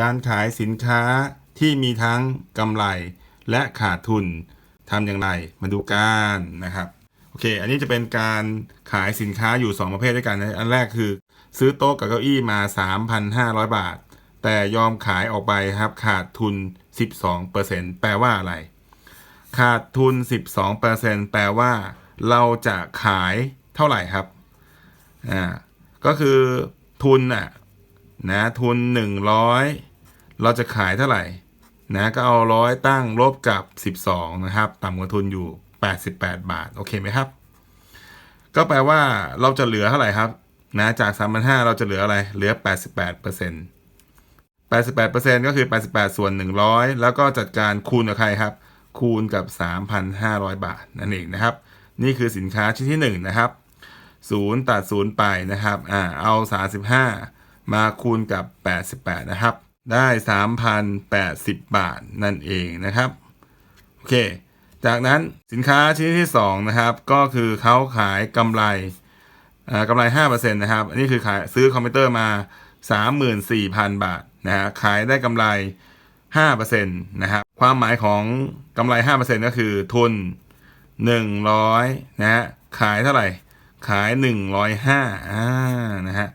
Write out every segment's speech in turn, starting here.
การขายสินค้าที่มีทั้งกำไรและขาดทุนทำอย่างไรมาดูกันนะครับโอเค อันนี้จะเป็นการขายสินค้าอยู่ 2 ประเภทด้วยกัน อันแรกคือ ซื้อโต๊ะกับเก้าอี้มา 3,500 บาท แต่ยอมขายออกไปครับขาดทุน 12%แปลว่าอะไร ขาดทุน 12%แปลว่า เราจะขายเท่าไหร่ครับอ่าก็คือทุนน่ะนะทุน 100 เราจะขายเท่าไหร่นะก็เอาร้อยตั้งลบกับ 12 นะครับ ต่ำกว่าทุนอยู่ 88 บาท โอเคไหมครับ ก็แปลว่าเราจะเหลือเท่าไหร่ครับนะจาก 3,500 เราจะเหลืออะไร เหลือ 88% 88%ก็คือ 88 ส่วน 100 แล้วก็จัดการคูณกับใครครับ คูณกับ 3,500 บาท นั่นเองนะครับ นี่คือสินค้าชิ้นที่ 1 นะครับ 0 ตัด 0 ไปนะครับ อ่า เอา 35 มาคูณกับ 88 นะครับ ได้ 3,080 บาทนั่นเองนะครับโอเค จากนั้นสินค้าชิ้นที่2นะครับก็คือเขาขายกำไรอ่ากำไร 5%นะครับอันนี้คือขายซื้อคอมพิวเตอร์มา 34,000 บาทนะฮะขายได้กำไร 5%นะครับความหมายของกำไร 5%ก็คือทุน 100นะฮะขายเท่าไหร่ ขาย 105อ่านะฮะ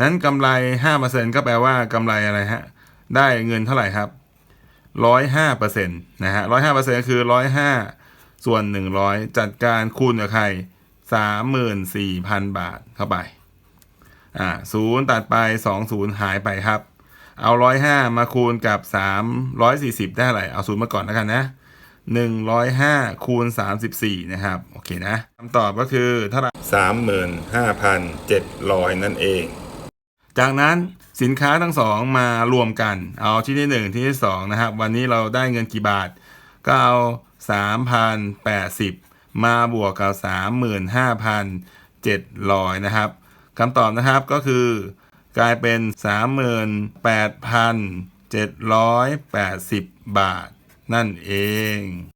นั้นกำไร 5%ก็แปลว่ากำไรอะไรฮะ ได้เงินเท่าไหร่ครับร้อยห้าเปอร์เซ็นต์นะฮะร้อยห้าเปอร์เซ็นต์คือร้อยห้าส่วนหนึ่งร้อยจัดการคูณกับใครสามหมื่นสี่พันบาทเข้าไปอ่าศูนย์ตัดไปสองศูนย์หายไปครับ เอาร้อยห้ามาคูณกับสามร้อยสี่สิบได้อะไรเอาศูนย์มาก่อนแล้วกันนะหนึ่งร้อยห้าคูณสามสิบสี่นะครับ โอเคนะคำตอบก็คือเท่าไหร่สามหมื่นห้าพันเจ็ดร้อยนั่นเอง จากนั้นสินค้าทั้งสองมารวมกัน เอาที่ที่หนึ่งที่ที่สองนะครับ วันนี้เราได้เงินกี่บาท ก็เอา 3,080 มาบวกกับ 35,700 นะครับคำตอบนะครับก็คือกลายเป็น 38,780 บาท นั่นเอง